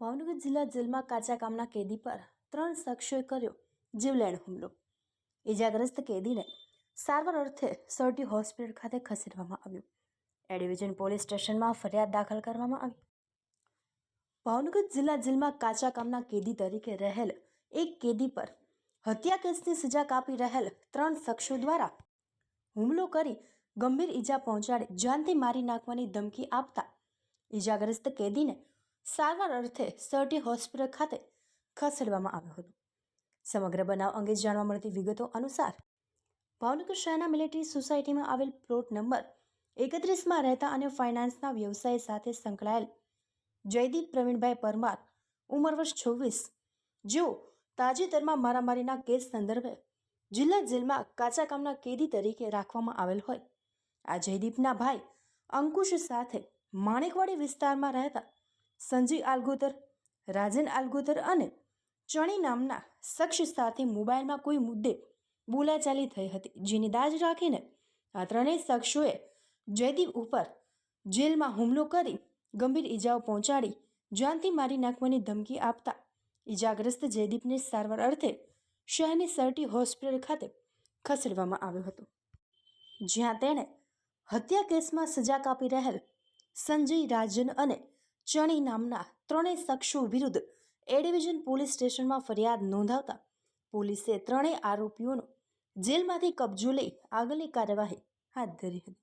ભાવનગર જિલ્લા જેલમાં કાચા કામના કેદી પર ત્રણ શખ્સોએ કર્યો જીવલેણ હુમલો. ઇજાગ્રસ્ત કેદીને સારવાર અર્થે સરટી હોસ્પિટલ ખાતે ખસેડવામાં આવ્યું. એ ડિવિઝન પોલીસ સ્ટેશનમાં ફરિયાદ દાખલ કરવામાં આવી. ભાવનગર જિલ્લા જેલમાં કાચા કામના કેદી તરીકે રહેલ એક કેદી પર હત્યા કેસની સજા કાપી રહેલ ત્રણ શખ્સો દ્વારા હુમલો કરી ગંભીર ઈજા પહોંચાડી જાનથી મારી નાખવાની ધમકી આપતા ઈજાગ્રસ્ત કેદીને સારવાર અર્થે સરટી હોસ્પિટલ ખાતે ખસેડવામાં આવ્યો હતો. સમગ્ર બનાવ અંગે જાણવા મળતી વિગતો અનુસાર ભાવનગર શહેરના મિલિટરી સોસાયટીમાં આવેલ પ્લોટ નંબર એકત્રીસમાં રહેતા અને ફાઇનાન્સના વ્યવસાય સાથે સંકળાયેલ જયદીપ પ્રવીણભાઈ પરમાર, ઉંમર વર્ષ છવ્વીસ. જેઓ તાજેતરમાં મારામારીના કેસ સંદર્ભે જિલ્લા જેલમાં કાચા કામના કેદી તરીકે રાખવામાં આવેલ હોય. આ જયદીપના ભાઈ અંકુશ સાથે માણેકવાડી વિસ્તારમાં રહેતા સંજય આલગોતર, રાજન આલગોતર અને ચણી નામના શખ્સ સાથે મોબાઈલમાં કોઈ મુદ્દે બોલાચાલી થઈ હતી, જેની દાજ રાખીને આ ત્રણેય શખ્સોએ જયદીપ ઉપર જેલમાં હુમલો કરી ગંભીર ઈજાઓ પહોંચાડી, જાનથી મારી નાખવાની ધમકી આપતા ઈજાગ્રસ્ત જયદીપને સારવાર અર્થે શહેરની સરટી હોસ્પિટલ ખાતે ખસેડવામાં આવ્યો હતો. જ્યાં તેણે હત્યા કેસમાં સજા કાપી રહેલ સંજય રાજન અને ચણી નામના ત્રણેય શખ્સો વિરુદ્ધ એ ડિવિઝન પોલીસ સ્ટેશનમાં ફરિયાદ નોંધાવતા પોલીસે ત્રણેય આરોપીઓનો જેલમાંથી કબજો લઈ આગળની કાર્યવાહી હાથ ધરી હતી.